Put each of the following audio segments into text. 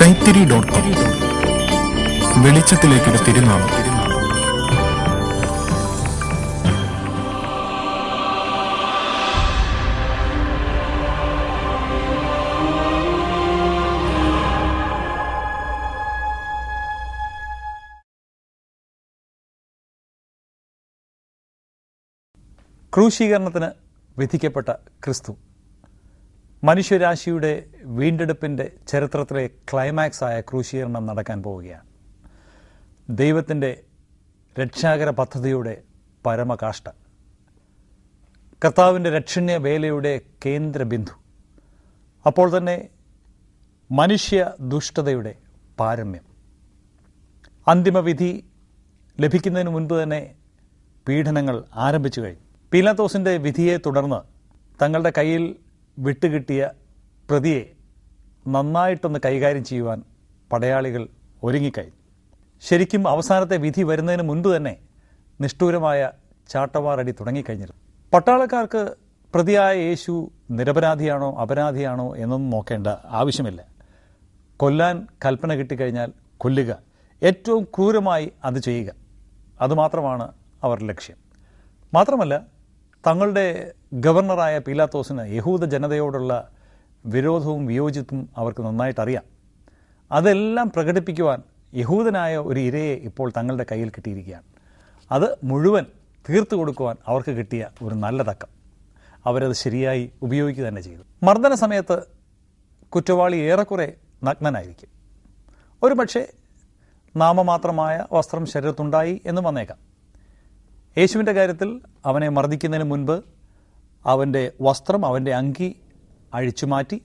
Kaithiri dot com വെളിച്ചത്തിലേക്കൊരു തിരുനാളം ക്രൂശീകരണത്തിന് വിധിക്കപ്പെട്ട ക്രിസ്തു. മനുഷ്യരാശിയുടെ വീണ്ടെടുപ്പിന്റെ ചരിത്രത്തിലെ ക്ലൈമാക്സ് ആയ ക്രൂശീകരണം നടക്കാൻ പോവുകയാണ്. ദൈവത്തിന്റെ രക്ഷാകര പദ്ധതിയുടെ പരമകാഷ്ട. കർത്താവിന്റെ രക്ഷണ്യ വേലയുടെ കേന്ദ്രബിന്ദു. അപ്പോൾ തന്നെ മനുഷ്യ ദുഷ്ടതയുടെ പാരമ്യം. അന്തിമവിധി ലഭിക്കുന്നതിന് മുൻപ് തന്നെ പീഡനങ്ങൾ ആരംഭിച്ചു കഴിഞ്ഞു. പീലാത്തോസിന്റെ വിധിയെ തുടർന്ന് തങ്ങളുടെ കയ്യിൽ വിട്ടുകിട്ടിയ പ്രതിയെ നന്നായിട്ടൊന്ന് കൈകാര്യം ചെയ്യുവാൻ പടയാളികൾ ഒരുങ്ങിക്കഴിഞ്ഞു. ശരിക്കും അവസാനത്തെ വിധി വരുന്നതിന് മുൻപ് തന്നെ നിഷ്ഠൂരമായ ചാട്ടവാറടി തുടങ്ങിക്കഴിഞ്ഞിരുന്നു. പട്ടാളക്കാർക്ക് പ്രതിയായ യേശു നിരപരാധിയാണോ അപരാധിയാണോ എന്നൊന്നും നോക്കേണ്ട ആവശ്യമില്ല. കൊല്ലാൻ കൽപ്പന കിട്ടിക്കഴിഞ്ഞാൽ കൊല്ലുക. ഏറ്റവും ക്രൂരമായി അത് ചെയ്യുക. അതുമാത്രമാണ് അവരുടെ ലക്ഷ്യം. മാത്രമല്ല തങ്ങളുടെ ഗവർണറായ പീലാത്തോസിന് യഹൂദ ജനതയോടുള്ള വിരോധവും വിയോജിപ്പും അവർക്ക് നന്നായിട്ടറിയാം. അതെല്ലാം പ്രകടിപ്പിക്കുവാൻ യഹൂദനായ ഒരു ഇരയെ ഇപ്പോൾ തങ്ങളുടെ കയ്യിൽ കിട്ടിയിരിക്കുകയാണ്. അത് മുഴുവൻ തീർത്തു കൊടുക്കുവാൻ അവർക്ക് കിട്ടിയ ഒരു നല്ല തക്കം. അവരത് ശരിയായി ഉപയോഗിക്കുക തന്നെ ചെയ്തു. മർദ്ദന സമയത്ത് കുറ്റവാളി ഏറെക്കുറെ നഗ്നനായിരിക്കും. ഒരു പക്ഷേ നാമമാത്രമായ വസ്ത്രം ശരീരത്തുണ്ടായി എന്ന് വന്നേക്കാം. യേശുവിന്റെ കാര്യത്തിൽ അവനെ മർദ്ദിക്കുന്നതിന് മുൻപ് അവന്റെ വസ്ത്രം അവന്റെ അങ്കി അഴിച്ചു മാറ്റി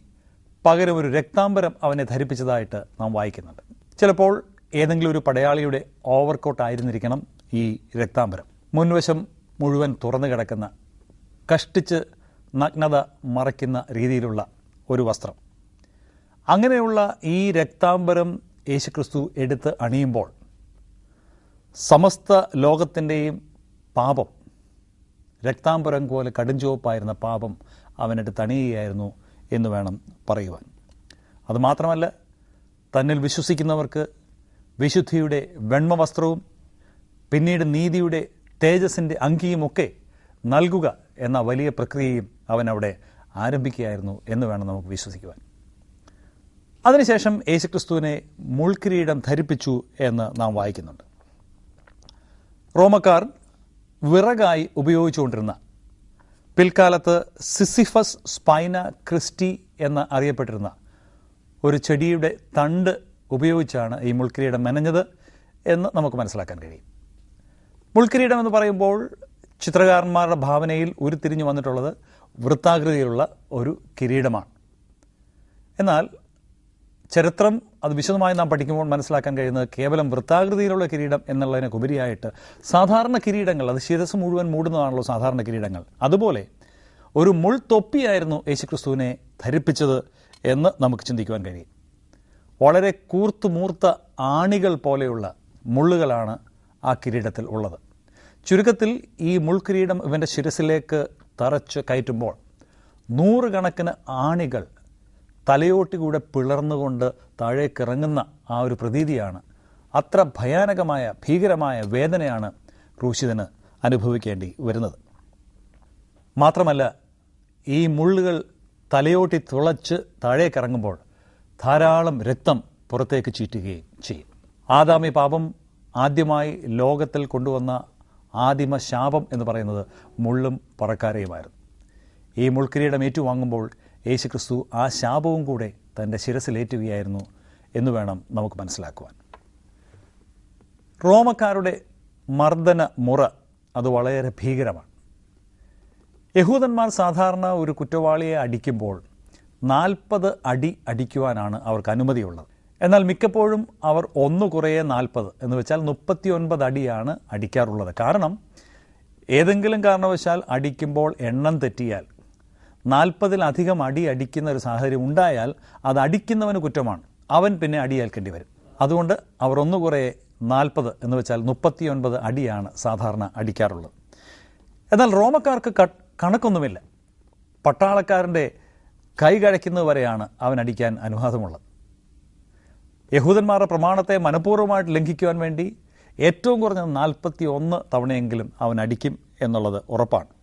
പകരം ഒരു രക്താംബരം അവനെ ധരിപ്പിച്ചതായിട്ട് നാം വായിക്കുന്നുണ്ട്. ചിലപ്പോൾ ഏതെങ്കിലും ഒരു പടയാളിയുടെ ഓവർകോട്ട് ആയിരുന്നിരിക്കണം ഈ രക്താംബരം. മുൻവശം മുഴുവൻ തുറന്നു കിടക്കുന്ന കഷ്ടിച്ച് നഗ്നത മറയ്ക്കുന്ന രീതിയിലുള്ള ഒരു വസ്ത്രം. അങ്ങനെയുള്ള ഈ രക്താംബരം യേശുക്രിസ്തു എടുത്ത് അണിയുമ്പോൾ സമസ്ത ലോകത്തിന്റെയും പാപം. രക്താംബരം പോലെ കടുംചുവപ്പായിരുന്ന പാപം അവനിട്ട് തണിയുകയായിരുന്നു എന്ന് വേണം പറയുവാൻ. അതുമാത്രമല്ല തന്നിൽ വിശ്വസിക്കുന്നവർക്ക് വിശുദ്ധിയുടെ വെണ്മവസ്ത്രവും പിന്നീട് നീതിയുടെ തേജസ്സിന്റെ അങ്കിയുമൊക്കെ നൽകുക എന്ന വലിയ പ്രക്രിയയും അവൻ അവിടെ ആരംഭിക്കുകയായിരുന്നു എന്ന് വേണം നമുക്ക് വിശ്വസിക്കുവാൻ. അതിനുശേഷം യേശുക്രിസ്തുവിനെ മുൾക്കിരീടം ധരിപ്പിച്ചു എന്ന് നാം വായിക്കുന്നുണ്ട്. റോമക്കാർ വിറകായി ഉപയോഗിച്ചുകൊണ്ടിരുന്ന പിൽക്കാലത്ത് സിസിഫസ് സ്പൈന ക്രിസ്റ്റി എന്ന് അറിയപ്പെട്ടിരുന്ന ഒരു ചെടിയുടെ തണ്ട് ഉപയോഗിച്ചാണ് ഈ മുൾക്കിരീടം മെനഞ്ഞത് എന്ന് നമുക്ക് മനസ്സിലാക്കാൻ കഴിയും. മുൾക്കിരീടം എന്ന് പറയുമ്പോൾ ചിത്രകാരന്മാരുടെ ഭാവനയിൽ ഉരുത്തിരിഞ്ഞു വന്നിട്ടുള്ളത് വൃത്താകൃതിയിലുള്ള ഒരു കിരീടമാണ്. എന്നാൽ ചരിത്രം അത് വിശദമായി നാം പഠിക്കുമ്പോൾ മനസ്സിലാക്കാൻ കഴിയുന്നത് കേവലം വൃത്താകൃതിയിലുള്ള കിരീടം എന്നുള്ളതിനെ ഉപരിയായിട്ട് സാധാരണ കിരീടങ്ങൾ അത് ശിരസ് മുഴുവൻ മൂടുന്നതാണല്ലോ സാധാരണ കിരീടങ്ങൾ. അതുപോലെ ഒരു മുൾ തൊപ്പിയായിരുന്നു യേശുക്രിസ്തുവിനെ ധരിപ്പിച്ചത് എന്ന് നമുക്ക് ചിന്തിക്കുവാൻ കഴിയും. വളരെ കൂർത്തു മൂർത്ത ആണികൾ പോലെയുള്ള മുള്ളുകളാണ് ആ കിരീടത്തിൽ ഉള്ളത്. ചുരുക്കത്തിൽ ഈ മുൾ കിരീടം ഇവന്റെ ശിരസിലേക്ക് തറച്ച് കയറ്റുമ്പോൾ നൂറുകണക്കിന് ആണികൾ തലയോട്ടികൂടെ പിളർന്നുകൊണ്ട് താഴേക്കിറങ്ങുന്ന ആ ഒരു പ്രതീതിയാണ്. അത്ര ഭയാനകമായ ഭീകരമായ വേദനയാണ് ക്രൂശിതന് അനുഭവിക്കേണ്ടി വരുന്നത്. മാത്രമല്ല ഈ മുള്ളുകൾ തലയോട്ടി തുളച്ച് താഴേക്കിറങ്ങുമ്പോൾ ധാരാളം രക്തം പുറത്തേക്ക് ചീറ്റുകയും ചെയ്യും. ആദാമി പാപം ആദ്യമായി ലോകത്തിൽ കൊണ്ടുവന്ന ആദിമ ശാപം എന്ന് പറയുന്നത് മുള്ളും പറക്കാരയുമായിരുന്നു. ഈ മുൾക്കിരീടം ഏറ്റുവാങ്ങുമ്പോൾ യേശുക്രിസ്തു ആ ശാപവും കൂടെ തന്റെ ശിരസിലേറ്റുകയായിരുന്നു എന്ന് വേണം നമുക്ക് മനസ്സിലാക്കുവാൻ. റോമക്കാരുടെ മർദ്ദന മുറ അത് വളരെ ഭീകരമാണ്. യഹൂദന്മാർ സാധാരണ ഒരു കുറ്റവാളിയെ അടിക്കുമ്പോൾ നാൽപ്പത് അടി അടിക്കുവാനാണ് അവർക്ക് അനുമതിയുള്ളത്. എന്നാൽ മിക്കപ്പോഴും അവർ ഒന്ന് കുറേ നാൽപ്പത് എന്ന് വെച്ചാൽ മുപ്പത്തിയൊൻപത് അടിയാണ് അടിക്കാറുള്ളത്. കാരണം ഏതെങ്കിലും കാരണവശാൽ അടിക്കുമ്പോൾ എണ്ണം തെറ്റിയാൽ നാൽപ്പതിലധികം അടി അടിക്കുന്ന ഒരു സാഹചര്യം ഉണ്ടായാൽ അത് അടിക്കുന്നവന് കുറ്റമാണ്. അവൻ പിന്നെ അടിയേൽക്കേണ്ടി വരും. അതുകൊണ്ട് അവർ ഒന്ന് കുറേ നാൽപ്പത് എന്ന് വെച്ചാൽ മുപ്പത്തിയൊൻപത് അടിയാണ് സാധാരണ അടിക്കാറുള്ളത്. എന്നാൽ റോമക്കാർക്ക് കണക്കൊന്നുമില്ല. പട്ടാളക്കാരന്റെ കൈ കഴയ്ക്കുന്നത് വരെയാണ് അവൻ അടിക്കാൻ അനുവാദമുള്ളത്. യഹൂദന്മാരുടെ പ്രമാണത്തെ മനഃപൂർവമായിട്ട് ലംഘിക്കുവാൻ വേണ്ടി ഏറ്റവും കുറഞ്ഞ നാൽപ്പത്തി ഒന്ന് തവണയെങ്കിലും അവൻ അടിക്കും എന്നുള്ളത് ഉറപ്പാണ്.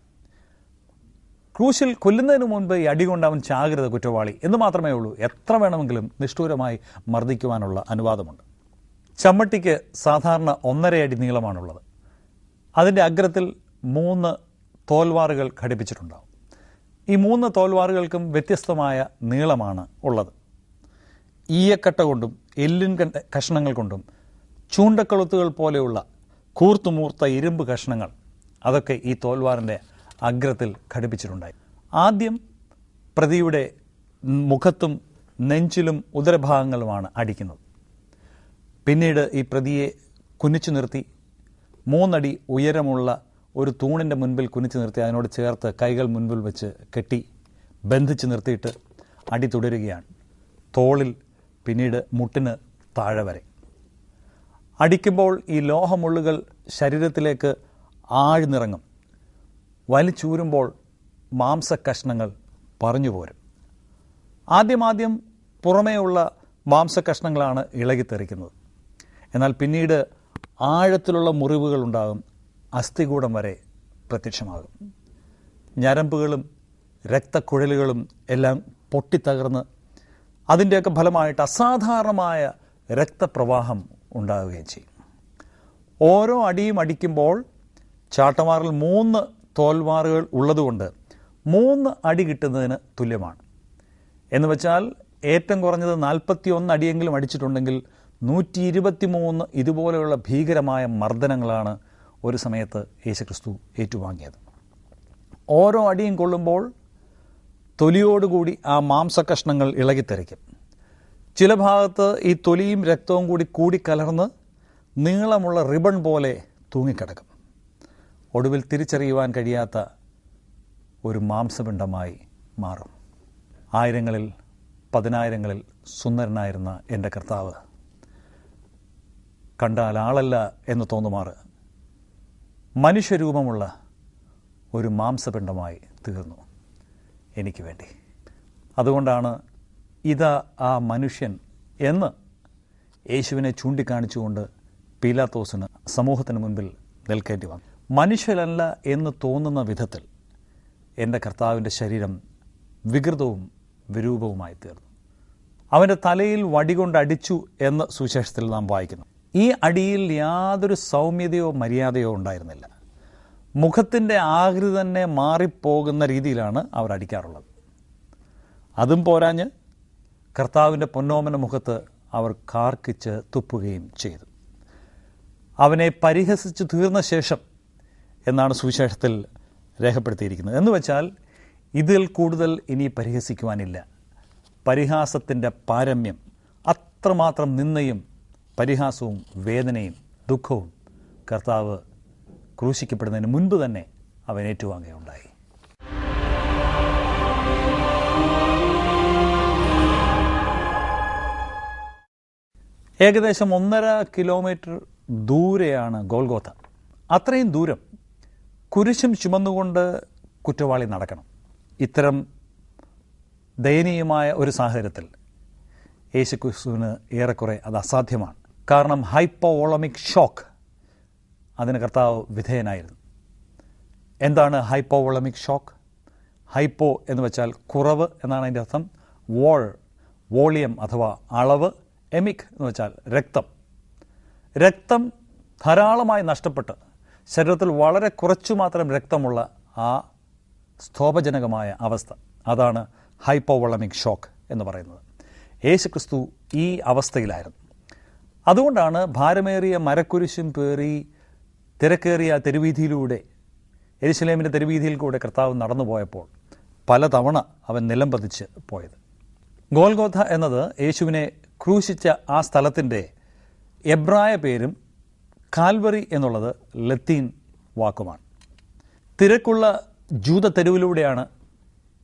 ക്രൂശിൽ കൊല്ലുന്നതിന് മുൻപ് ഈ അടി കൊണ്ട് അവൻ ചാകരുത് കുറ്റവാളി. എന്ന് മാത്രമേ ഉള്ളൂ. എത്ര വേണമെങ്കിലും നിഷ്ഠൂരമായി മർദ്ദിക്കുവാനുള്ള അനുവാദമുണ്ട്. ചമ്മട്ടിക്ക് സാധാരണ ഒന്നര അടി നീളമാണുള്ളത്. അതിന്റെ അഗ്രത്തിൽ മൂന്ന് തോൽവാറുകൾ ഘടിപ്പിച്ചിട്ടുണ്ടാവും. ഈ മൂന്ന് തോൽവാറുകൾക്കും വ്യത്യസ്തമായ നീളമാണ് ഉള്ളത്. ഈയക്കട്ട കൊണ്ടും എല്ലിൻ കഷ്ണങ്ങൾ കൊണ്ടും ചൂണ്ടക്കൊളുത്തുകൾ പോലെയുള്ള കൂർത്തുമൂർത്ത ഇരുമ്പ് കഷ്ണങ്ങൾ അതൊക്കെ ഈ തോൽവാറിന്റെ അഗ്രത്തിൽ ഘടിപ്പിച്ചിട്ടുണ്ടായി. ആദ്യം പ്രതിയുടെ മുഖത്തും നെഞ്ചിലും ഉദരഭാഗങ്ങളുമാണ് അടിക്കുന്നത്. പിന്നീട് ഈ പ്രതിയെ കുനിച്ചു നിർത്തി മൂന്നടി ഉയരമുള്ള ഒരു തൂണിന്റെ മുൻപിൽ കുനിച്ചു നിർത്തി അതിനോട് ചേർത്ത് കൈകൾ മുൻപിൽ വെച്ച് കെട്ടി ബന്ധിച്ച് നിർത്തിയിട്ട് അടി തുടരുകയാണ്. തോളിൽ പിന്നീട് മുട്ടിന് താഴെ വരെ. അടിക്കുമ്പോൾ ഈ ലോഹമുള്ളുകൾ ശരീരത്തിലേക്ക് ആഴ്ന്നിറങ്ങും. വലിച്ചൂരുമ്പോൾ മാംസക്കഷ്ണങ്ങൾ പറഞ്ഞു പോരും. ആദ്യമാദ്യം പുറമേയുള്ള മാംസക്കഷ്ണങ്ങളാണ് ഇളകിത്തെറിക്കുന്നത്. എന്നാൽ പിന്നീട് ആഴത്തിലുള്ള മുറിവുകൾ ഉണ്ടാകും അസ്ഥികൂടം വരെ പ്രത്യക്ഷമാകും. ഞരമ്പുകളും രക്തക്കുഴലുകളും എല്ലാം പൊട്ടിത്തകർന്ന് അതിന്റെയൊക്കെ ഫലമായിട്ട് അസാധാരണമായ രക്തപ്രവാഹം ഉണ്ടാവുകയും ചെയ്യും. ഓരോ അടിയും അടിക്കുമ്പോൾ ചാട്ടമാറിൽ മൂന്ന് തോൽവാറുകൾ ഉള്ളതുകൊണ്ട് മൂന്ന് അടി കിട്ടുന്നതിന് തുല്യമാണ്. എന്ന് വെച്ചാൽ ഏറ്റവും കുറഞ്ഞത് നാൽപ്പത്തി ഒന്ന് അടിയെങ്കിലും അടിച്ചിട്ടുണ്ടെങ്കിൽ നൂറ്റി ഇരുപത്തി മൂന്ന് ഇതുപോലെയുള്ള ഭീകരമായ മർദ്ദനങ്ങളാണ് ഒരു സമയത്ത് യേശുക്രിസ്തു ഏറ്റുവാങ്ങിയത്. ഓരോ അടിയും കൊള്ളുമ്പോൾ തൊലിയോടുകൂടി ആ മാംസകഷ്ണങ്ങൾ ഇളകിത്തെറിക്കും. ചില ഭാഗത്ത് ഈ തൊലിയും രക്തവും കൂടി കൂടിക്കലർന്ന് നീളമുള്ള റിബൺ പോലെ തൂങ്ങിക്കിടക്കും. ഒടുവിൽ തിരിച്ചറിയുവാൻ കഴിയാത്ത ഒരു മാംസപിണ്ഡമായി മാറും. ആയിരങ്ങളിൽ പതിനായിരങ്ങളിൽ സുന്ദരനായിരുന്ന എന്റെ കർത്താവ്. കണ്ടാൽ ആളല്ല എന്ന് തോന്നുമാറ് മനുഷ്യരൂപമുള്ള ഒരു മാംസപിണ്ഡമായി തീർന്നു എനിക്ക് വേണ്ടി. അതുകൊണ്ടാണ് ഇതാ ആ മനുഷ്യൻ എന്ന് യേശുവിനെ ചൂണ്ടിക്കാണിച്ചുകൊണ്ട് പീലാത്തോസിന് സമൂഹത്തിന് മുൻപിൽ നിൽക്കേണ്ടി വന്നു മനുഷ്യരല്ല എന്ന് തോന്നുന്ന വിധത്തിൽ എന്റെ കർത്താവിന്റെ ശരീരം വികൃതവും വിരൂപവുമായി തീർന്നു അവന്റെ തലയിൽ വടികൊണ്ട് അടിച്ചു എന്ന് സുശേഷത്തിൽ നാം വായിക്കുന്നു. ഈ അടിയിൽ യാതൊരു സൗമ്യതയോ മര്യാദയോ ഉണ്ടായിരുന്നില്ല. മുഖത്തിന്റെ ആകൃതി തന്നെ മാറിപ്പോകുന്ന രീതിയിലാണ് അവർ അടിക്കാറുള്ളത്. അതും പോരാഞ്ഞ് കർത്താവിന്റെ പൊന്നോമന മുഖത്ത് അവർ കാർക്കിച്ച് തുപ്പുകയും ചെയ്തു. അവനെ പരിഹസിച്ച് തീർന്ന ശേഷം എന്നാണ് സുവിശേഷത്തിൽ രേഖപ്പെടുത്തിയിരിക്കുന്നത്. എന്ന് വെച്ചാൽ ഇതിൽ കൂടുതൽ ഇനി പരിഹസിക്കുവാനില്ല. പരിഹാസത്തിന്റെ പാരമ്യം അത്രമാത്രം നിന്നയും പരിഹാസവും വേദനയും ദുഃഖവും കർത്താവ് ക്രൂശിക്കപ്പെടുന്നതിന് മുൻപ് തന്നെ അവൻ ഏറ്റുവാങ്ങുകയുണ്ടായി. ഏകദേശം ഒന്നര കിലോമീറ്റർ ദൂരെയാണ് ഗോൽഗോത്ത. അത്രയും ദൂരം കുരിശും ചുമന്നുകൊണ്ട് കുറ്റവാളി നടക്കണം. ഇത്തരം ദയനീയമായ ഒരു സാഹചര്യത്തിൽ യേശു ക്രിസ്തുവിന് ഏറെക്കുറെ അത് അസാധ്യമാണ്. കാരണം ഹൈപ്പോവോളമിക് ഷോക്ക് അതിന് കർത്താവ് വിധേയനായിരുന്നു. എന്താണ് ഹൈപ്പോവോളമിക് ഷോക്ക്? ഹൈപ്പോ എന്ന് വെച്ചാൽ കുറവ് എന്നാണ് അതിന്റെ അർത്ഥം. വോൾ വോളിയം അഥവാ അളവ്. എമിക് എന്ന് വെച്ചാൽ രക്തം. രക്തം ധാരാളമായി നഷ്ടപ്പെട്ട് ശരീരത്തിൽ വളരെ കുറച്ചു മാത്രം രക്തമുള്ള ആ സ്തോപജനകമായ അവസ്ഥ. അതാണ് ഹൈപ്പോവളമിക് ഷോക്ക് എന്ന് പറയുന്നത്. യേശു ക്രിസ്തു ഈ അവസ്ഥയിലായിരുന്നു. അതുകൊണ്ടാണ് ഭാരമേറിയ മരക്കുരിശും പേറി തിരക്കേറിയ തെരുവീതിയിലൂടെ എരിശിലേമിന്റെ തെരുവീതിയിൽ കൂടെ കർത്താവ് നടന്നു പോയപ്പോൾ പലതവണ അവൻ നിലം പതിച്ച് പോയത്. ഗോൽഗോഥ എന്നത് യേശുവിനെ ക്രൂശിച്ച ആ സ്ഥലത്തിന്റെ എബ്രായ പേരും കാൽവറി എന്നുള്ളത് ലത്തീൻ വാക്കുമാണ്. തിരക്കുള്ള ജൂത തെരുവിലൂടെയാണ്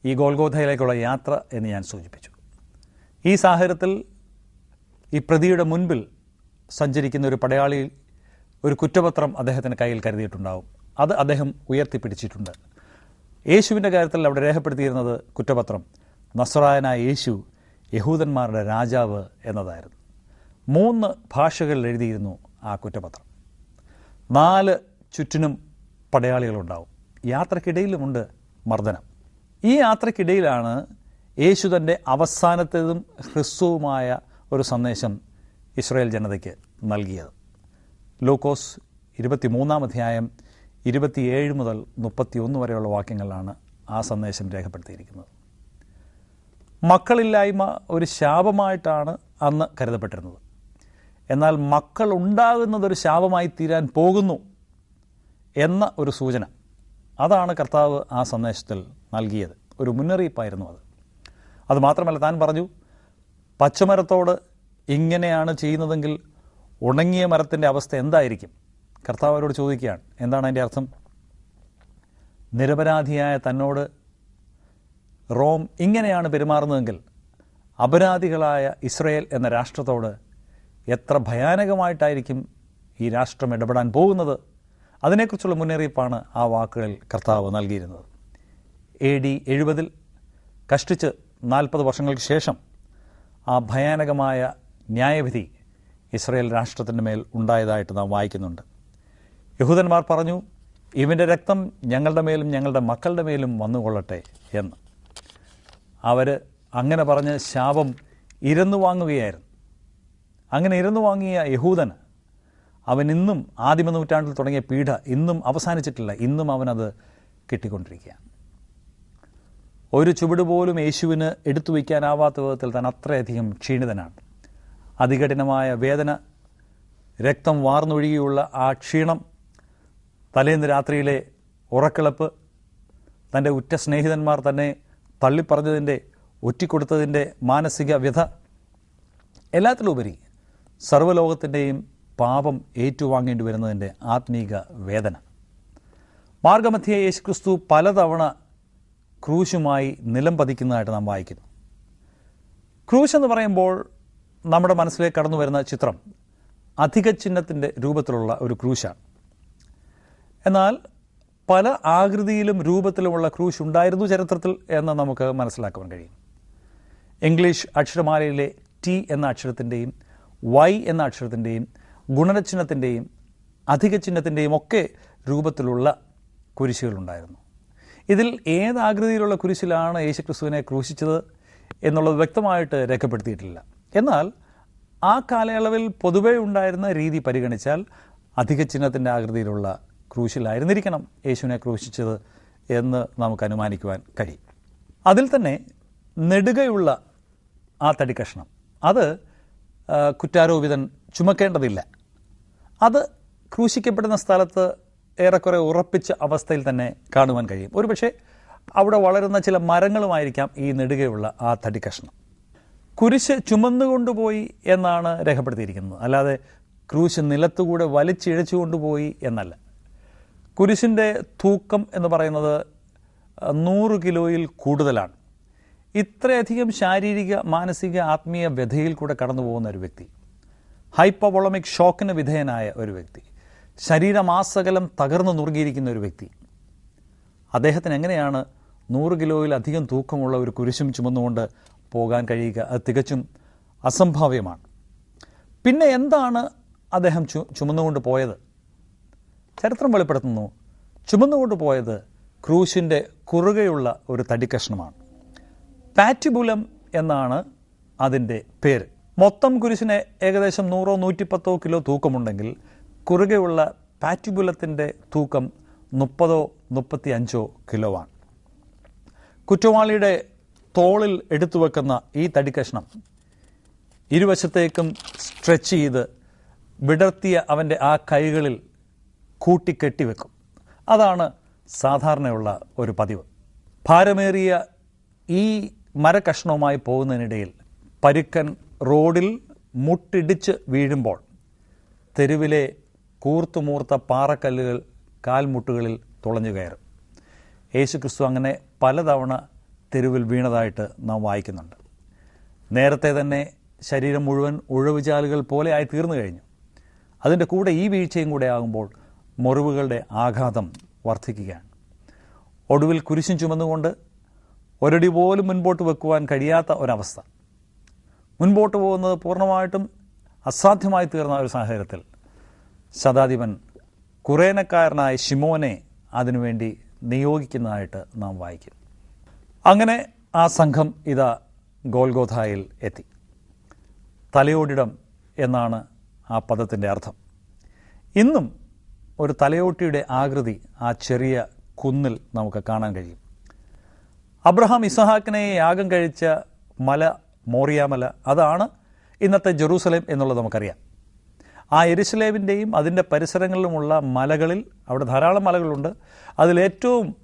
ഈ ഗോൽഗോഥയിലേക്കുള്ള യാത്ര എന്ന് ഞാൻ സൂചിപ്പിച്ചു. ഈ സാഹചര്യത്തിൽ ഈ പ്രതിയുടെ മുൻപിൽ സഞ്ചരിക്കുന്ന ഒരു പടയാളി ഒരു കുറ്റപത്രം അദ്ദേഹത്തിന് കയ്യിൽ കരുതിയിട്ടുണ്ടാവും. അത് അദ്ദേഹം ഉയർത്തിപ്പിടിച്ചിട്ടുണ്ട്. യേശുവിന്റെ കാര്യത്തിൽ അവിടെ രേഖപ്പെടുത്തിയിരുന്നത് കുറ്റപത്രം നസ്രായനായ യേശു യഹൂദന്മാരുടെ രാജാവ് എന്നതായിരുന്നു. മൂന്ന് ഭാഷകളിൽ എഴുതിയിരുന്നു ആ കുറ്റപത്രം. നാല് ചുറ്റിനും പടയാളികളുണ്ടാവും. യാത്രക്കിടയിലുമുണ്ട് മർദ്ദനം. ഈ യാത്രക്കിടയിലാണ് യേശു തന്റെ അവസാനത്തേതും ഹ്രസ്വവുമായ ഒരു സന്ദേശം ഇസ്രായേൽ ജനതയ്ക്ക് നൽകിയത്. ലൂക്കോസ് ഇരുപത്തിമൂന്നാം അധ്യായം ഇരുപത്തിയേഴ് മുതൽ മുപ്പത്തിയൊന്ന് വരെയുള്ള വാക്യങ്ങളിലാണ് ആ സന്ദേശം രേഖപ്പെടുത്തിയിരിക്കുന്നത്. മക്കളില്ലായ്മ ഒരു ശാപമായിട്ടാണ് അന്ന് കരുതപ്പെട്ടിരുന്നത്. എന്നാൽ മക്കൾ ഉണ്ടാകുന്നത് ഒരു ശാപമായി തീരാൻ പോകുന്നു എന്ന ഒരു സൂചന. അതാണ് കർത്താവ് ആ സന്ദേശത്തിൽ നൽകിയത്. ഒരു മുന്നറിയിപ്പായിരുന്നു അത്. അതുമാത്രമല്ല താൻ പറഞ്ഞു പച്ചമരത്തോട് ഇങ്ങനെയാണ് ചെയ്യുന്നതെങ്കിൽ ഉണങ്ങിയ മരത്തിന്റെ അവസ്ഥ എന്തായിരിക്കും? കർത്താവ് അവരോട് ചോദിക്കുകയാണ്. എന്താണ് അതിന്റെ അർത്ഥം? നിരപരാധിയായ തന്നോട് റോം ഇങ്ങനെയാണ് പെരുമാറുന്നതെങ്കിൽ അപരാധികളായ ഇസ്രയേൽ എന്ന രാഷ്ട്രത്തോട് എത്ര ഭയാനകമായിട്ടായിരിക്കും ഈ രാഷ്ട്രം ഇടപെടാൻ പോകുന്നത്? അതിനെക്കുറിച്ചുള്ള മുന്നറിയിപ്പാണ് ആ വാക്കുകളിൽ കർത്താവ് നൽകിയിരുന്നത്. എ ഡി എഴുപതിൽ കഷ്ടിച്ച് നാൽപ്പത് വർഷങ്ങൾക്ക് ശേഷം ആ ഭയാനകമായ ന്യായവിധി ഇസ്രയേൽ രാഷ്ട്രത്തിന്റെ മേൽ ഉണ്ടായതായിട്ട് നാം വായിക്കുന്നുണ്ട്. യഹൂദന്മാർ പറഞ്ഞു ഇവന്റെ രക്തം ഞങ്ങളുടെ മേലും ഞങ്ങളുടെ മക്കളുടെ മേലും വന്നുകൊള്ളട്ടെ എന്ന്. അവർ അങ്ങനെ പറഞ്ഞ് ശാപം ഇരന്നു വാങ്ങുകയായിരുന്നു. അങ്ങനെ ഇരന്നു വാങ്ങിയ യഹൂദന് അവൻ ഇന്നും ആദിമ നൂറ്റാണ്ടിൽ തുടങ്ങിയ പീഡ ഇന്നും അവസാനിച്ചിട്ടില്ല ഇന്നും അവനത് കിട്ടിക്കൊണ്ടിരിക്കുകയാണ്. ഒരു ചുവട് പോലും യേശുവിന് എടുത്തു വയ്ക്കാനാവാത്ത വിധത്തിൽ താൻ അത്രയധികം ക്ഷീണിതനാണ്. അതികഠിനമായ വേദന രക്തം വാർന്നൊഴുകിയുള്ള ആ ക്ഷീണം തലേന്ന് രാത്രിയിലെ ഉറക്കിളപ്പ് തന്റെ ഉറ്റ സ്നേഹിതന്മാർ തന്നെ തള്ളിപ്പറഞ്ഞതിന്റെ ഒറ്റിക്കൊടുത്തതിന്റെ മാനസിക വ്യഥ എല്ലാത്തിലുപരി സർവലോകത്തിന്റെയും പാപം ഏറ്റുവാങ്ങേണ്ടി വരുന്നതിന്റെ ആത്മീക വേദന. മാർഗമധ്യ യേശുക്രിസ്തു പലതവണ ക്രൂശുമായി നിലം പതിക്കുന്നതായിട്ട് നാം വായിക്കുന്നു. ക്രൂശ് എന്ന് പറയുമ്പോൾ നമ്മുടെ മനസ്സിലേക്ക് കടന്നു വരുന്ന ചിത്രം അധിക ചിഹ്നത്തിന്റെ രൂപത്തിലുള്ള ഒരു ക്രൂശാണ്. എന്നാൽ പല ആകൃതിയിലും രൂപത്തിലുമുള്ള ക്രൂശ് ഉണ്ടായിരുന്നു ചരിത്രത്തിൽ എന്ന് നമുക്ക് മനസ്സിലാക്കുവാൻ കഴിയും. ഇംഗ്ലീഷ് അക്ഷരമാലയിലെ ടി എന്ന അക്ഷരത്തിന്റെയും വൈ എന്ന അക്ഷരത്തിന്റെയും ഗുണനചിഹ്നത്തിന്റെയും അധിക ചിഹ്നത്തിന്റെയും ഒക്കെ രൂപത്തിലുള്ള കുരിശുകളുണ്ടായിരുന്നു. ഇതിൽ ഏതാകൃതിയിലുള്ള കുരിശിലാണ് യേശുക്രിസ്തുവിനെ ക്രൂശിച്ചത് എന്നുള്ളത് വ്യക്തമായിട്ട് രേഖപ്പെടുത്തിയിട്ടില്ല. എന്നാൽ ആ കാലയളവിൽ പൊതുവേ ഉണ്ടായിരുന്ന രീതി പരിഗണിച്ചാൽ അധിക ചിഹ്നത്തിന്റെ ആകൃതിയിലുള്ള ക്രൂശിലായിരുന്നിരിക്കണം യേശുവിനെ ക്രൂശിച്ചത് എന്ന് നമുക്ക് അനുമാനിക്കുവാൻ കഴിയും. അതിൽ തന്നെ നെടുകയുള്ള ആ തടിക്കഷ്ണം അത് കുറ്റാരോപിതൻ ചുമക്കേണ്ടതില്ല. അത് ക്രൂശിക്കപ്പെടുന്ന സ്ഥലത്ത് ഏറെക്കുറെ ഉറപ്പിച്ച അവസ്ഥയിൽ തന്നെ കാണുവാൻ കഴിയും. ഒരുപക്ഷെ അവിടെ വളരുന്ന ചില മരങ്ങളുമായിരിക്കാം ഈ നെടുകയുള്ള ആ തടിക്കഷ്ണം. കുരിശ് ചുമന്നുകൊണ്ടുപോയി എന്നാണ് രേഖപ്പെടുത്തിയിരിക്കുന്നത്. അല്ലാതെ ക്രൂശ് നിലത്തുകൂടെ വലിച്ചിഴച്ചു കൊണ്ടുപോയി എന്നല്ല. കുരിശിന്റെ തൂക്കം എന്ന് പറയുന്നത് നൂറ് കിലോയിൽ കൂടുതലാണ്. ഇത്രയധികം ശാരീരിക മാനസിക ആത്മീയ വ്യഥയിൽ കൂടെ കടന്നു പോകുന്ന ഒരു വ്യക്തി. ഹൈപ്പവോളമിക് ഷോക്കിന് വിധേയനായ ഒരു വ്യക്തി. ശരീരമാസകലം തകർന്നു നുറുകിയിരിക്കുന്ന ഒരു വ്യക്തി. അദ്ദേഹത്തിന് എങ്ങനെയാണ് നൂറ് കിലോയിലധികം തൂക്കമുള്ള ഒരു കുരിശും ചുമന്നുകൊണ്ട് പോകാൻ കഴിയുക? അത് തികച്ചും അസംഭാവ്യമാണ്. പിന്നെ എന്താണ് അദ്ദേഹം ചു ചുമന്നുകൊണ്ട് പോയത്? ചരിത്രം വെളിപ്പെടുത്തുന്നു. ചുമന്നുകൊണ്ട് പോയത് ക്രൂശിന്റെ കുറുകയുള്ള ഒരു തടിക്കഷ്ണമാണ് പാറ്റിബുലം എന്നാണ് അതിന്റെ പേര്. മൊത്തം കുരിശിന് ഏകദേശം നൂറോ നൂറ്റിപ്പത്തോ കിലോ തൂക്കമുണ്ടെങ്കിൽ കുറുകെയുള്ള പാറ്റിബുലത്തിന്റെ തൂക്കം മുപ്പതോ മുപ്പത്തി അഞ്ചോ കിലോ ആണ്. കുറ്റവാളിയുടെ തോളിൽ എടുത്തു വെക്കുന്ന ഈ തടിക്കഷ്ണം ഇരുവശത്തേക്കും സ്ട്രെച്ച് ചെയ്ത് വിടർത്തിയ അവന്റെ ആ കൈകളിൽ കൂട്ടിക്കെട്ടിവെക്കും അതാണ് സാധാരണയുള്ള ഒരു പതിവ്. ഭാരമേറിയ ഈ മരക്കഷ്ണവുമായി പോകുന്നതിനിടയിൽ പരുക്കൻ റോഡിൽ മുട്ടിടിച്ച് വീഴുമ്പോൾ തെരുവിലെ കൂർത്തുമൂർത്ത പാറക്കല്ലുകൾ കാൽമുട്ടുകളിൽ തുളഞ്ഞു കയറും. യേശുക്രിസ്തു അങ്ങനെ പലതവണ തെരുവിൽ വീണതായിട്ട് നാം വായിക്കുന്നുണ്ട്. നേരത്തെ തന്നെ ശരീരം മുഴുവൻ ഉഴവുചാലുകൾ പോലെ ആയി തീർന്നു കഴിഞ്ഞു. അതിന്റെ കൂടെ ഈ വീഴ്ചയും കൂടെ ആകുമ്പോൾ മുറിവുകളുടെ ആഘാതം വർദ്ധിക്കുകയാണ്. ഒടുവിൽ കുരിശും ചുമന്നുകൊണ്ട് ഒരടി പോലും മുൻപോട്ട് വെക്കുവാൻ കഴിയാത്ത ഒരവസ്ഥ. മുൻപോട്ട് പോകുന്നത് പൂർണമായിട്ടും അസാധ്യമായി തീർന്ന ഒരു സാഹചര്യത്തിൽ ശതാധിപൻ കുറേനക്കാരനായ ഷിമോനെ അതിനുവേണ്ടി നിയോഗിക്കുന്നതായിട്ട് നാം വായിക്കും. അങ്ങനെ ആ സംഘം ഇതാ ഗോൽഗോഥായിൽ എത്തി. തലയോടിടം എന്നാണ് ആ പദത്തിന്റെ അർത്ഥം. ഇന്നും ഒരു തലയോട്ടിയുടെ ആകൃതി ആ ചെറിയ കുന്നിൽ നമുക്ക് കാണാൻ കഴിയും. അബ്രഹാം ഇസഹാക്കിനെ യാഗം കഴിച്ച മല മോറിയാമല അതാണ് ഇന്നത്തെ ജെറൂസലേം എന്നുള്ളത് നമുക്കറിയാം. ആ എരുസലേമിന്റെയും അതിന്റെ പരിസരങ്ങളിലുമുള്ള മലകളിൽ അവിടെ ധാരാളം മലകളുണ്ട്. അതിലേറ്റവും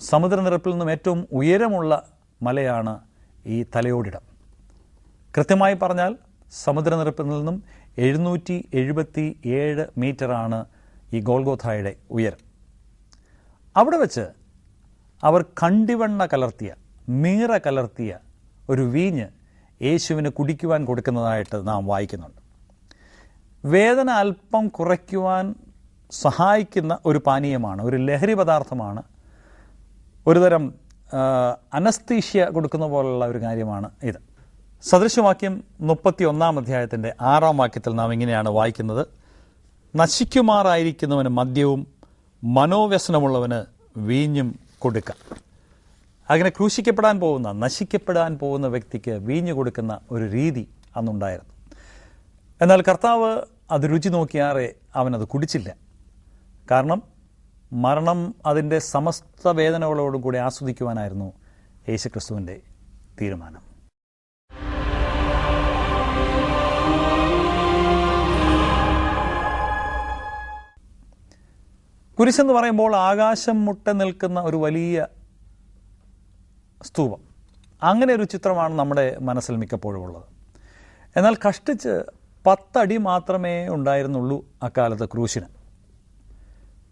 സമുദ്രനിരപ്പിൽ നിന്നും ഏറ്റവും ഉയരമുള്ള മലയാണ് ഈ തലയോടിടം. കൃത്യമായി പറഞ്ഞാൽ സമുദ്രനിരപ്പിൽ നിന്നും എഴുന്നൂറ്റി എഴുപത്തി ഏഴ് മീറ്ററാണ് ഈ ഗോൾഗോഥായുടെ ഉയരം. അവിടെ വെച്ച് അവർ കണ്ടിവണ്ണ കലർത്തിയ മീറ കലർത്തിയ ഒരു വീഞ്ഞ് യേശുവിന് കുടിക്കുവാൻ കൊടുക്കുന്നതായിട്ട് നാം വായിക്കുന്നുണ്ട്. വേദന അല്പം കുറയ്ക്കുവാൻ സഹായിക്കുന്ന ഒരു പാനീയമാണ് ഒരു ലഹരി പദാർത്ഥമാണ് ഒരുതരം അനസ്തീഷ്യ കൊടുക്കുന്ന പോലുള്ള ഒരു കാര്യമാണ് ഇത്. സദൃശവാക്യം മുപ്പത്തി ഒന്നാം അധ്യായത്തിന്റെ ആറാം വാക്യത്തിൽ നാം ഇങ്ങനെയാണ് വായിക്കുന്നത്. നശിക്കുമാറായിരിക്കുന്നവന് മദ്യവും മനോവ്യസനമുള്ളവന് വീഞ്ഞും കൊടുക്കാം. അങ്ങനെ ക്രൂശിക്കപ്പെടാൻ പോകുന്ന നശിക്കപ്പെടാൻ പോകുന്ന വ്യക്തിക്ക് വീഞ്ഞു കൊടുക്കുന്ന ഒരു രീതി അന്നുണ്ടായിരുന്നു. എന്നാൽ കർത്താവ് അത് രുചി നോക്കിയാറെ അവനത് കുടിച്ചില്ല. കാരണം മരണം അതിന്റെ സമസ്ത വേദനകളോടും കൂടി ആസ്വദിക്കുവാനായിരുന്നു യേശുക്രിസ്തുവിന്റെ തീരുമാനം. കുരിശെന്ന് പറയുമ്പോൾ ആകാശം മുട്ട നിൽക്കുന്ന ഒരു വലിയ സ്തൂപം. അങ്ങനെ ഒരു ചിത്രമാണ് നമ്മുടെ മനസ്സിൽ മിക്കപ്പോഴും ഉള്ളത്. എന്നാൽ കഷ്ടിച്ച് പത്തടി മാത്രമേ ഉണ്ടായിരുന്നുള്ളൂ അക്കാലത്ത് ക്രൂശിന്.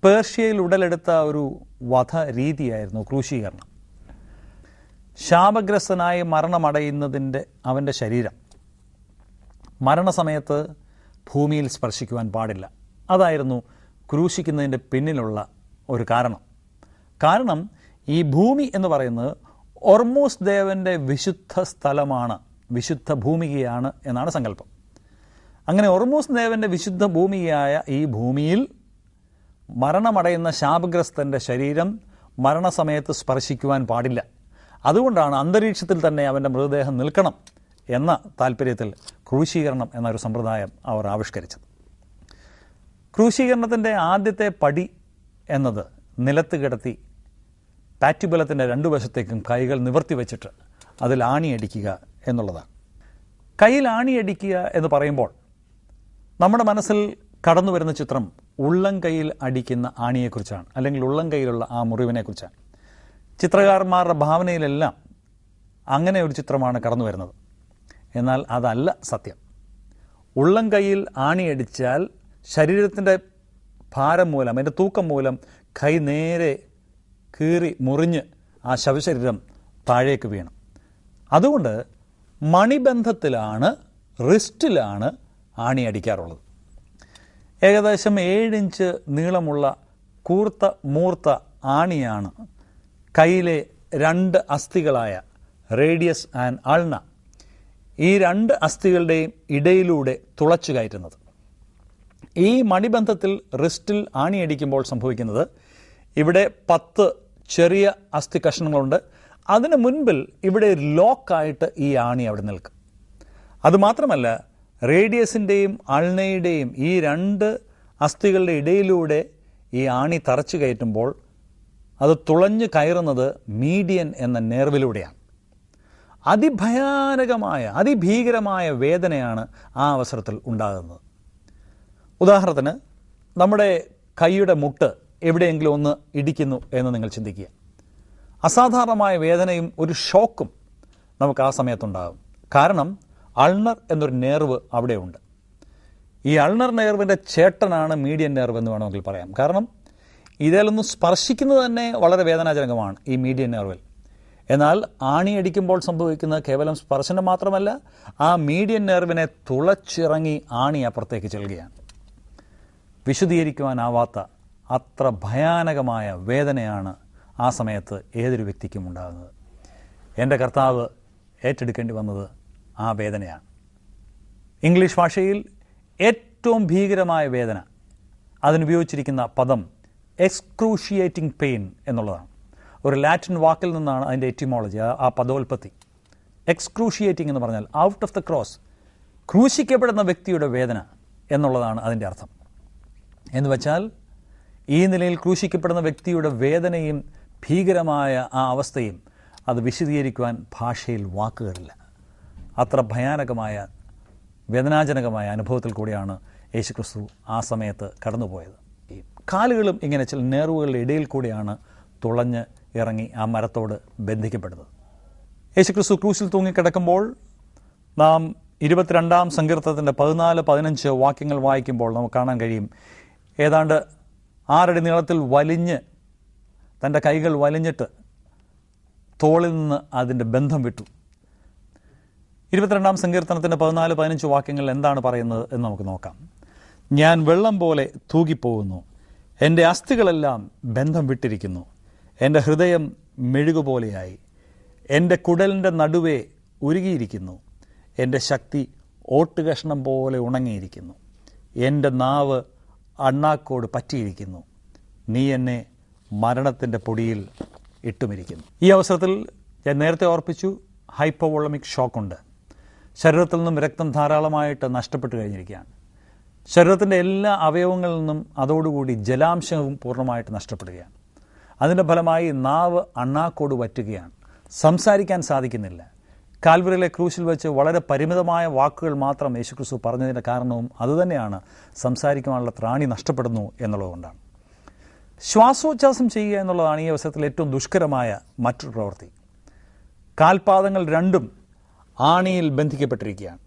പേർഷ്യയിൽ ഉടലെടുത്ത ഒരു വധ രീതിയായിരുന്നു ക്രൂശീകരണം. ശാപഗ്രസ്തനായി മരണമടയുന്നതിന്റെ അവന്റെ ശരീരം മരണസമയത്ത് ഭൂമിയിൽ സ്പർശിക്കുവാൻ പാടില്ല. അതായിരുന്നു ക്രൂശിക്കുന്നതിന്റെ പിന്നിലുള്ള ഒരു കാരണം. കാരണം ഈ ഭൂമി എന്ന് പറയുന്നത് ഓർമോസ് ദേവന്റെ വിശുദ്ധ സ്ഥലമാണ്. വിശുദ്ധ ഭൂമികയാണ് എന്നാണ് സങ്കല്പം. അങ്ങനെ ഓർമോസ് ദേവന്റെ വിശുദ്ധ ഭൂമിയായ ഈ ഭൂമിയിൽ മരണമടയുന്ന ശാപഗ്രസ്തന്റെ ശരീരം മരണസമയത്ത് സ്പർശിക്കുവാൻ പാടില്ല. അതുകൊണ്ടാണ് അന്തരീക്ഷത്തിൽ തന്നെ അവന്റെ മൃതദേഹം നിൽക്കണം എന്ന താല്പര്യത്തിൽ ക്രൂശീകരണം എന്നൊരു സമ്പ്രദായം അവർ ആവിഷ്കരിച്ചത്. ക്രൂശീകരണത്തിന്റെ ആദ്യത്തെ പടി എന്നത് നിലത്ത് കിടത്തി പാറ്റുബലത്തിന്റെ രണ്ടു വശത്തേക്കും കൈകൾ നിവർത്തി വെച്ചിട്ട് അതിൽ ആണിയടിക്കുക എന്നുള്ളതാണ്. കയ്യിൽ ആണിയടിക്കുക എന്ന് പറയുമ്പോൾ നമ്മുടെ മനസ്സിൽ കടന്നു വരുന്ന ചിത്രം ഉള്ളം കൈയിൽ അടിക്കുന്ന ആണിയെക്കുറിച്ചാണ് അല്ലെങ്കിൽ ഉള്ളം കൈയിലുള്ള ആ മുറിവിനെക്കുറിച്ചാണ്. ചിത്രകാരന്മാരുടെ ഭാവനയിലെല്ലാം അങ്ങനെ ഒരു ചിത്രമാണ് കടന്നു വരുന്നത്. എന്നാൽ അതല്ല സത്യം. ഉള്ളം കൈയിൽ ആണിയടിച്ചാൽ ശരീരത്തിന്റെ ഭാരം മൂലം അതിന്റെ തൂക്കം മൂലം കൈ നേരെ കീറി മുറിഞ്ഞ് ആ ശവശരീരം താഴേക്ക് വീണം. അതുകൊണ്ട് മണിബന്ധത്തിലാണ് റിസ്റ്റിലാണ് ആണി അടിക്കാറുള്ളത്. ഏകദേശം ഏഴിഞ്ച് നീളമുള്ള കൂർത്ത മൂർത്ത ആണിയാണ് കയ്യിലെ രണ്ട് അസ്ഥികളായ റേഡിയസ് ആൻഡ് അൾണ. ഈ രണ്ട് അസ്ഥികളുടെയും ഇടയിലൂടെ തുളച്ചു കയറ്റുന്നത്. ഈ മണിബന്ധത്തിൽ റിസ്റ്റിൽ ആണിയടിക്കുമ്പോൾ സംഭവിക്കുന്നത് ഇവിടെ പത്ത് ചെറിയ അസ്ഥി കഷ്ണങ്ങളുണ്ട്. അതിന് മുൻപിൽ ഇവിടെ ലോക്കായിട്ട് ഈ ആണി അവിടെ നിൽക്കും. അതുമാത്രമല്ല റേഡിയസിന്റെയും അൾണയുടെയും ഈ രണ്ട് അസ്ഥികളുടെ ഇടയിലൂടെ ഈ ആണി തറച്ചു കയറ്റുമ്പോൾ അത് തുളഞ്ഞു കയറുന്നത് മീഡിയൻ എന്ന നേർവിലൂടെയാണ്. അതിഭയാനകമായ അതിഭീകരമായ വേദനയാണ് ആ അവസരത്തിൽ ഉണ്ടാകുന്നത്. ഉദാഹരണത്തിന് നമ്മുടെ കൈയുടെ മുട്ട് എവിടെയെങ്കിലും ഒന്ന് ഇടിക്കുന്നു എന്ന് നിങ്ങൾ ചിന്തിക്കുക. അസാധാരണമായ വേദനയും ഒരു ഷോക്കും നമുക്ക് ആ സമയത്തുണ്ടാകും. കാരണം അൾണർ എന്നൊരു നേർവ് അവിടെയുണ്ട്. ഈ അൾണർ നേർവിന്റെ ചേട്ടനാണ് മീഡിയൻ നേർവ് എന്ന് വേണമെങ്കിൽ പറയാം. കാരണം ഇതിലൊന്ന് സ്പർശിക്കുന്നത് തന്നെ വളരെ വേദനാജനകമാണ് ഈ മീഡിയൻ നേർവിൽ എന്നാൽ ആണിയടിക്കുമ്പോൾ സംഭവിക്കുന്നത് കേവലം സ്പർശനം മാത്രമല്ല ആ മീഡിയൻ നേർവിനെ തുളച്ചിറങ്ങി ആണി അപ്പുറത്തേക്ക് ചെല്ലുകയാണ്. വിശദീകരിക്കുവാനാവാത്ത അത്ര ഭയാനകമായ വേദനയാണ് ആ സമയത്ത് ഏതൊരു വ്യക്തിക്കും ഉണ്ടാകുന്നത്. എന്റെ കർത്താവ് ഏറ്റെടുക്കേണ്ടി വന്നത് ആ വേദനയാണ്. ഇംഗ്ലീഷ് ഭാഷയിൽ ഏറ്റവും ഭീകരമായ വേദന അതിനുപയോഗിച്ചിരിക്കുന്ന പദം എക്സ്ക്രൂഷിയേറ്റിംഗ് പെയിൻ എന്നുള്ളതാണ്. ഒരു ലാറ്റിൻ വാക്കിൽ നിന്നാണ് അതിന്റെ എറ്റിമോളജി ആ പദോൽപത്തി. എക്സ്ക്രൂഷിയേറ്റിംഗ് എന്ന് പറഞ്ഞാൽ ഔട്ട് ഓഫ് ദ ക്രോസ് ക്രൂശിക്കപ്പെടുന്ന വ്യക്തിയുടെ വേദന എന്നുള്ളതാണ് അതിന്റെ അർത്ഥം. എന്ന് വച്ചാൽ ഈ നിലയിൽ ക്രൂശിക്കപ്പെടുന്ന വ്യക്തിയുടെ വേദനയും ഭീകരമായ ആ അവസ്ഥയും അത് വിശദീകരിക്കുവാൻ ഭാഷയിൽ വാക്കുകളില്ല അത്ര ഭയാനകമായ വേദനാജനകമായ അനുഭവത്തിൽ കൂടിയാണ് യേശുക്രിസ്തു ആ സമയത്ത് കടന്നുപോയത്. കാലുകളും ഇങ്ങനെ ചില നേർവുകളുടെ ഇടയിൽ കൂടിയാണ് തുളഞ്ഞ് ഇറങ്ങി ആ മരത്തോട് ബന്ധിക്കപ്പെടുന്നത്. യേശുക്രിസ്തു ക്രൂശിൽ തൂങ്ങിക്കിടക്കുമ്പോൾ നാം ഇരുപത്തിരണ്ടാം സങ്കീർത്തത്തിന്റെ പതിനാല് പതിനഞ്ച് വാക്യങ്ങൾ വായിക്കുമ്പോൾ നമുക്ക് കാണാൻ കഴിയും. ഏതാണ്ട് ആറടി നീളത്തിൽ വലിഞ്ഞ് തന്റെ കൈകൾ വലിഞ്ഞിട്ട് തോളിൽ നിന്ന് അതിന്റെ ബന്ധം വിട്ടു. ഇരുപത്തിരണ്ടാം സങ്കീർത്തനത്തിന്റെ പതിനാല് പതിനഞ്ച് വാക്യങ്ങൾ എന്താണ് പറയുന്നത് എന്ന് നമുക്ക് നോക്കാം. ഞാൻ വെള്ളം പോലെ തൂകിപ്പോകുന്നു. എന്റെ അസ്ഥികളെല്ലാം ബന്ധം വിട്ടിരിക്കുന്നു. എന്റെ ഹൃദയം മെഴുകുപോലെയായി. എന്റെ കുടലിന്റെ നടുവേ ഉരുകിയിരിക്കുന്നു. എന്റെ ശക്തി ഓട്ടുകഷ്ണം പോലെ ഉണങ്ങിയിരിക്കുന്നു. എന്റെ നാവ് അണ്ണാക്കോട് പറ്റിയിരിക്കുന്നു. നീ എന്നെ മരണത്തിന്റെ പൊടിയിൽ ഇട്ടുമിരിക്കുന്നു. ഈ അവസരത്തിൽ ഞാൻ നേരത്തെ ഓർപ്പിച്ചു ഹൈപ്പോവോളമിക് ഷോക്കുണ്ട്. ശരീരത്തിൽ നിന്നും രക്തം ധാരാളമായിട്ട് നഷ്ടപ്പെട്ടു കഴിഞ്ഞിരിക്കുകയാണ്. ശരീരത്തിന്റെ എല്ലാ അവയവങ്ങളിൽ നിന്നും അതോടുകൂടി ജലാംശവും പൂർണമായിട്ട് നഷ്ടപ്പെടുകയാണ്. അതിന്റെ ഫലമായി നാവ് അണ്ണാക്കോട് വറ്റുകയാണ്. സംസാരിക്കാൻ സാധിക്കുന്നില്ല. കാൽവറിയിലെ ക്രൂശിൽ വെച്ച് വളരെ പരിമിതമായ വാക്കുകൾ മാത്രം യേശുക്രിസ്തു പറഞ്ഞതിന്റെ കാരണവും അതുതന്നെയാണ് സംസാരിക്കുവാനുള്ള ത്രാണി നഷ്ടപ്പെടുന്നു എന്നുള്ളതുകൊണ്ടാണ്. ശ്വാസോച്ഛ്വാസം ചെയ്യുക എന്നുള്ളതാണ് ഈ അവസരത്തിൽ ഏറ്റവും ദുഷ്കരമായ മറ്റൊരു പ്രവൃത്തി. കാൽപാദങ്ങൾ രണ്ടും ആണിയിൽ ബന്ധിക്കപ്പെട്ടിരിക്കുകയാണ്.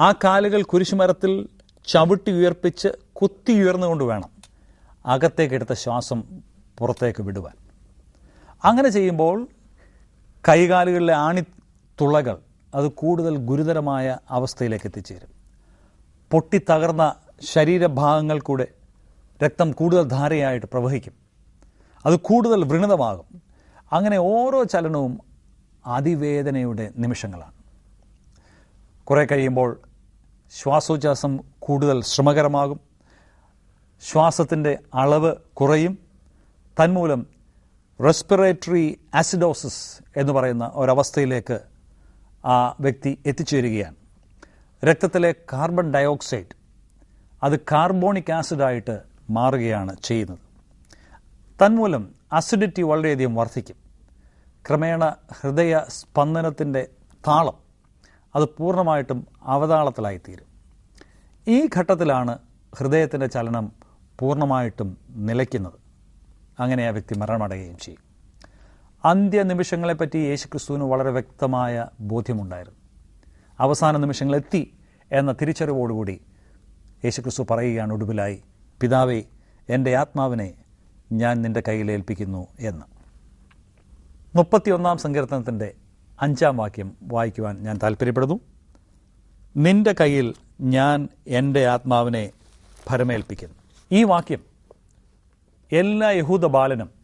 ആ കാലുകൾ കുരിശുമരത്തിൽ ചവിട്ടി ഉയർപ്പിച്ച് കുത്തി ഉയർന്നുകൊണ്ട് വേണം അകത്തേക്കെടുത്ത ശ്വാസം പുറത്തേക്ക് വിടുവാൻ. അങ്ങനെ ചെയ്യുമ്പോൾ കൈകാലുകളിലെ ആണിത്തുളകൾ അത് കൂടുതൽ ഗുരുതരമായ അവസ്ഥയിലേക്ക് എത്തിച്ചേരും. പൊട്ടിത്തകർന്ന ശരീരഭാഗങ്ങൾ കൂടെ രക്തം കൂടുതൽ ധാരയായിട്ട് പ്രവഹിക്കും. അത് കൂടുതൽ വൃണിതമാകും അങ്ങനെ ഓരോ ചലനവും അതിവേദനയുടെ നിമിഷങ്ങളാണ്. കുറേ കഴിയുമ്പോൾ ശ്വാസോച്ഛ്വാസം കൂടുതൽ ശ്രമകരമാകും. ശ്വാസത്തിന്റെ അളവ് കുറയും. തന്മൂലം റെസ്പിറേറ്ററി ആസിഡോസിസ് എന്ന് പറയുന്ന ഒരവസ്ഥയിലേക്ക് ആ വ്യക്തി എത്തിച്ചേരുകയാണ്. രക്തത്തിലെ കാർബൺ ഡയോക്സൈഡ് അത് കാർബോണിക് ആസിഡായിട്ട് മാറുകയാണ് ചെയ്യുന്നത്. തന്മൂലം അസിഡിറ്റി വളരെയധികം വർദ്ധിക്കും. ക്രമേണ ഹൃദയ സ്പന്ദനത്തിന്റെ താളം അത് പൂർണമായിട്ടും അവതാളത്തിലായിത്തീരും. ഈ ഘട്ടത്തിലാണ് ഹൃദയത്തിന്റെ ചലനം പൂർണമായിട്ടും നിലയ്ക്കുന്നത്. അങ്ങനെ ആ വ്യക്തി മരണമടയുകയും ചെയ്യും. അന്ത്യനിമിഷങ്ങളെപ്പറ്റി യേശുക്രിസ്തുവിന് വളരെ വ്യക്തമായ ബോധ്യമുണ്ടായിരുന്നു. അവസാന നിമിഷങ്ങളെത്തി എന്ന തിരിച്ചറിവോടുകൂടി യേശുക്രിസ്തു പറയുകയാണ് ഒടുവിലായി പിതാവേ എന്റെ ആത്മാവിനെ ഞാൻ നിന്റെ കയ്യിൽ ഏൽപ്പിക്കുന്നു എന്ന്. മുപ്പത്തിയൊന്നാം സങ്കീർത്തനത്തിന്റെ അഞ്ചാം വാക്യം വായിക്കുവാൻ ഞാൻ താല്പര്യപ്പെടുന്നു നിന്റെ കയ്യിൽ ഞാൻ എന്റെ ആത്മാവിനെ ഭരമേൽപ്പിക്കുന്നു. ഈ വാക്യം എല്ലാ യഹൂദ ബാലനും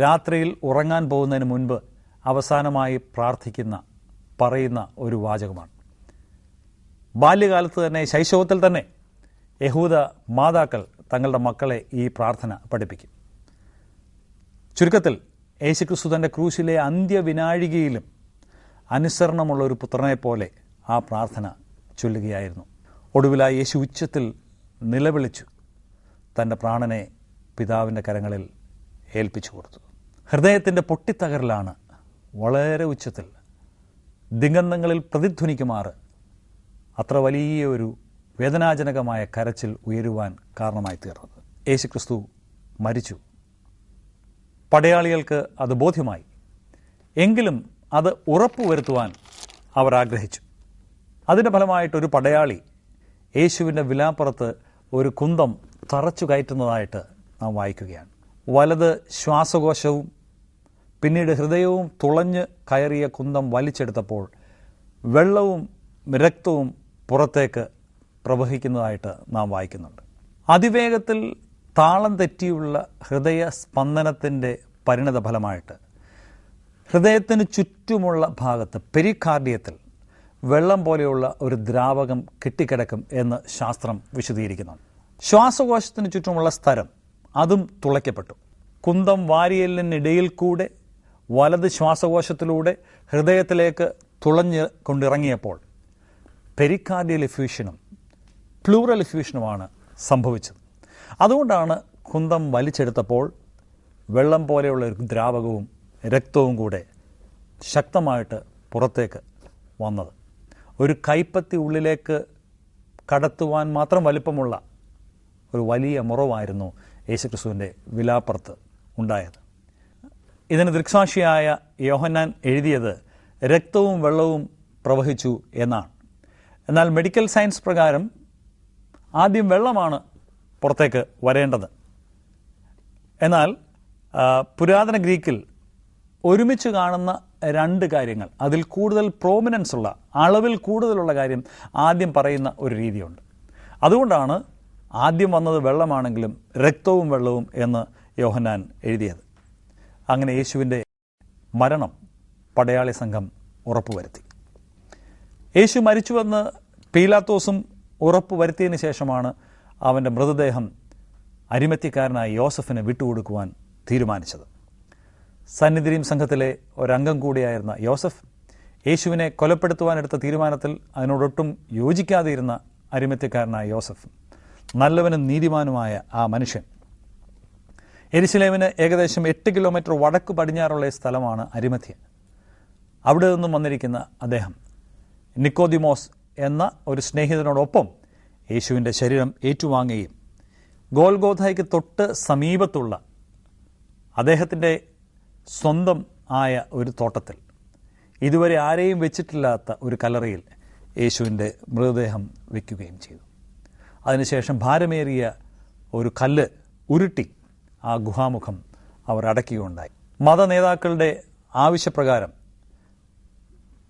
രാത്രിയിൽ ഉറങ്ങാൻ പോകുന്നതിന് മുൻപ് അവസാനമായി പ്രാർത്ഥിക്കുന്ന പറയുന്ന ഒരു വാചകമാണ്. ബാല്യകാലത്ത് തന്നെ ശൈശവത്തിൽ തന്നെ യഹൂദ മാതാക്കൾ തങ്ങളുടെ മക്കളെ ഈ പ്രാർത്ഥന പഠിപ്പിക്കും. ചുരുക്കത്തിൽ യേശുക്രിസ്തു തന്റെ ക്രൂശിലെ അന്ത്യവിനാഴികയിലും അനുസരണമുള്ള ഒരു പുത്രനെ പോലെ ആ പ്രാർത്ഥന ചൊല്ലുകയായിരുന്നു. ഒടുവിലായി യേശു ഉച്ചത്തിൽ നിലവിളിച്ചു. തന്റെ പ്രാണനെ പിതാവിന്റെ കരങ്ങളിൽ ഏൽപ്പിച്ചു കൊടുത്തു. ഹൃദയത്തിന്റെ പൊട്ടിത്തകരലാണ്. വളരെ ഉച്ചത്തിൽ. ദിഗന്ധങ്ങളിൽ പ്രതിധ്വനിക്കുമാറ് അത്ര വലിയ ഒരു വേദനാജനകമായ കരച്ചിൽ ഉയരുവാൻ കാരണമായി തീർന്നത്. യേശുക്രിസ്തു മരിച്ചു. പടയാളികൾക്ക് അത് ബോധ്യമായി. എങ്കിലും അത് ഉറപ്പുവരുത്തുവാൻ അവർ ആഗ്രഹിച്ചു. അതിന്റെ ഫലമായിട്ടൊരു പടയാളി യേശുവിന്റെ വിലാപ്പുറത്ത് ഒരു കുന്തം തറച്ചു കയറ്റുന്നതായിട്ട് നാം വായിക്കുകയാണ്. വലത് ശ്വാസകോശവും പിന്നീട് ഹൃദയവും തുളഞ്ഞ് കയറിയ കുന്തം വലിച്ചെടുത്തപ്പോൾ വെള്ളവും രക്തവും പുറത്തേക്ക് പ്രവഹിക്കുന്നതായിട്ട് നാം വായിക്കുന്നുണ്ട്. അതിവേഗത്തിൽ താളം തെറ്റിയുള്ള ഹൃദയ സ്പന്ദനത്തിന്റെ പരിണത ഫലമായിട്ട് ഹൃദയത്തിന് ചുറ്റുമുള്ള ഭാഗത്ത് പെരിക്കാർഡിയത്തിൽ വെള്ളം പോലെയുള്ള ഒരു ദ്രാവകം കെട്ടിക്കിടക്കും എന്ന് ശാസ്ത്രം വിശദീകരിക്കുന്നു ശ്വാസകോശത്തിന് ചുറ്റുമുള്ള സ്ഥലം അതും തുളയ്ക്കപ്പെട്ടു. കുന്തം വാരിയലിനിടയിൽ കൂടെ വലത് ശ്വാസകോശത്തിലൂടെ ഹൃദയത്തിലേക്ക് തുളഞ്ഞ് കൊണ്ടിറങ്ങിയപ്പോൾ പെരിക്കാർഡിയൽ എഫ്യൂഷനും പ്ലൂറൽ എഫ്യൂഷനുമാണ് സംഭവിച്ചത്. അതുകൊണ്ടാണ് കുന്തം വലിച്ചെടുത്തപ്പോൾ വെള്ളം പോലെയുള്ള ഒരു ദ്രാവകവും രക്തവും കൂടെ ശക്തമായിട്ട് പുറത്തേക്ക് വന്നത്. ഒരു കൈപ്പത്തി ഉള്ളിലേക്ക് കടത്തുവാൻ മാത്രം വലിപ്പമുള്ള ഒരു വലിയ മുറവായിരുന്നു യേശുക്രിസ്തുവിന്റെ വിലാപ്പുറത്ത് ഉണ്ടായത്. ഇതിന് ദൃക്സാക്ഷിയായ യോഹന്നാൻ എഴുതിയത് രക്തവും വെള്ളവും പ്രവഹിച്ചു എന്നാണ്. എന്നാൽ മെഡിക്കൽ സയൻസ് പ്രകാരം ആദ്യം വെള്ളമാണ് പുറത്തേക്ക് വരേണ്ടത്. എന്നാൽ പുരാതന ഗ്രീക്കിൽ ഒരുമിച്ച് കാണുന്ന രണ്ട് കാര്യങ്ങൾ അതിൽ കൂടുതൽ പ്രോമിനൻസ് ഉള്ള അളവിൽ കൂടുതലുള്ള കാര്യം ആദ്യം പറയുന്ന ഒരു രീതിയുണ്ട്. അതുകൊണ്ടാണ് ആദ്യം വന്നത് വെള്ളമാണെങ്കിലും രക്തവും വെള്ളവും എന്ന് യോഹന്നാൻ എഴുതിയത്. അങ്ങനെ യേശുവിന്റെ മരണം പടയാളി സംഘം ഉറപ്പുവരുത്തി. യേശു മരിച്ചുവെന്ന് പീലാത്തോസും ഉറപ്പ് വരുത്തിയതിനു ശേഷമാണ് അവന്റെ മൃതദേഹം അരിമത്യക്കാരനായ യോസഫിന് വിട്ടുകൊടുക്കുവാൻ തീരുമാനിച്ചത്. സന്നിധിരിയും സംഘത്തിലെ ഒരംഗം കൂടിയായിരുന്ന യോസഫ് യേശുവിനെ കൊലപ്പെടുത്തുവാനെടുത്ത തീരുമാനത്തിൽ അതിനോടൊട്ടും യോജിക്കാതെയിരുന്ന അരിമത്യക്കാരനായ യോസഫ് നല്ലവനും നീതിമാനുമായ ആ മനുഷ്യൻ എരിശിലേമിന് ഏകദേശം എട്ട് കിലോമീറ്റർ വടക്ക് പടിഞ്ഞാറുള്ള സ്ഥലമാണ് അരിമത്യ അവിടെ നിന്നും വന്നിരിക്കുന്ന അദ്ദേഹം നിക്കോദിമോസ് എന്ന ഒരു സ്നേഹിതനോടൊപ്പം യേശുവിന്റെ ശരീരം ഏറ്റുവാങ്ങുകയും ഗോൽഗോധായ്ക്ക് തൊട്ട് സമീപത്തുള്ള അദ്ദേഹത്തിന്റെ സ്വന്തം ആയ ഒരു തോട്ടത്തിൽ ഇതുവരെ ആരെയും വെച്ചിട്ടില്ലാത്ത ഒരു കലറിയിൽ യേശുവിന്റെ മൃതദേഹം വയ്ക്കുകയും ചെയ്തു. അതിനുശേഷം ഭാരമേറിയ ഒരു കല്ല് ഉരുട്ടി ആ ഗുഹാമുഖം അവർ അടയ്ക്കുകയുണ്ടായി. മത നേതാക്കളുടെ ആവശ്യപ്രകാരം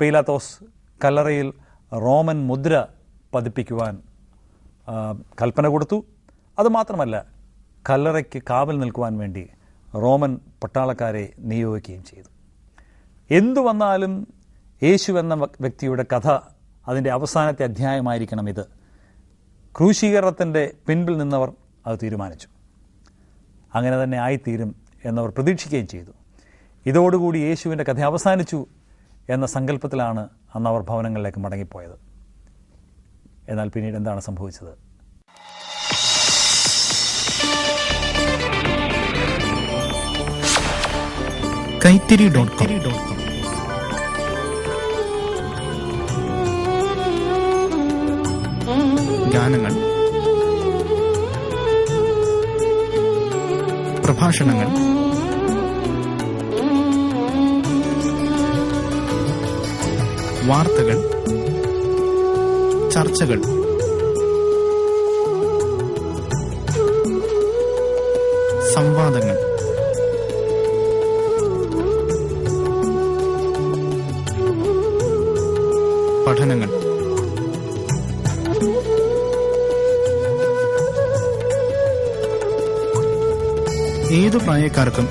പീലാത്തോസ് കല്ലറയിൽ റോമൻ മുദ്ര പതിപ്പിക്കുവാൻ കൽപ്പന കൊടുത്തു. അതുമാത്രമല്ല കല്ലറയ്ക്ക് കാവൽ നിൽക്കുവാൻ വേണ്ടി റോമൻ പട്ടാളക്കാരെ നിയോഗിക്കുകയും ചെയ്തു. എന്തു വന്നാലും യേശു എന്ന വ്യക്തിയുടെ കഥ അതിന്റെ അവസാനത്തെ അധ്യായമായിരിക്കണം ഇത് ക്രൂശീകരണത്തിന്റെ പിൻപിൽ നിന്നവർ അത് തീരുമാനിച്ചു. അങ്ങനെ തന്നെ ആയിത്തീരും എന്നവർ പ്രതീക്ഷിക്കുകയും ചെയ്തു. ഇതോടുകൂടി യേശുവിന്റെ കഥ അവസാനിച്ചു എന്ന സങ്കല്പത്തിലാണ് അന്ന് അവർ ഭവനങ്ങളിലേക്ക് മടങ്ങിപ്പോയത്. എന്നാൽ പിന്നീട് എന്താണ് സംഭവിച്ചത്? ഗാനങ്ങൾ പ്രഭാഷണങ്ങൾ. വാർത്തകൾ ചർച്ചകൾ. സംവാദങ്ങൾ. പഠനങ്ങൾ. ഏതു പ്രായക്കാർക്കും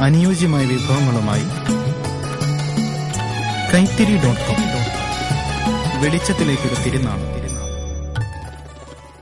അനുയോജ്യമായ വിഭവങ്ങളുമായി കൈത്തിരി ഡോട്ട് കോം വെളിച്ചത്തിലേക്കൊരു തിരുനാളം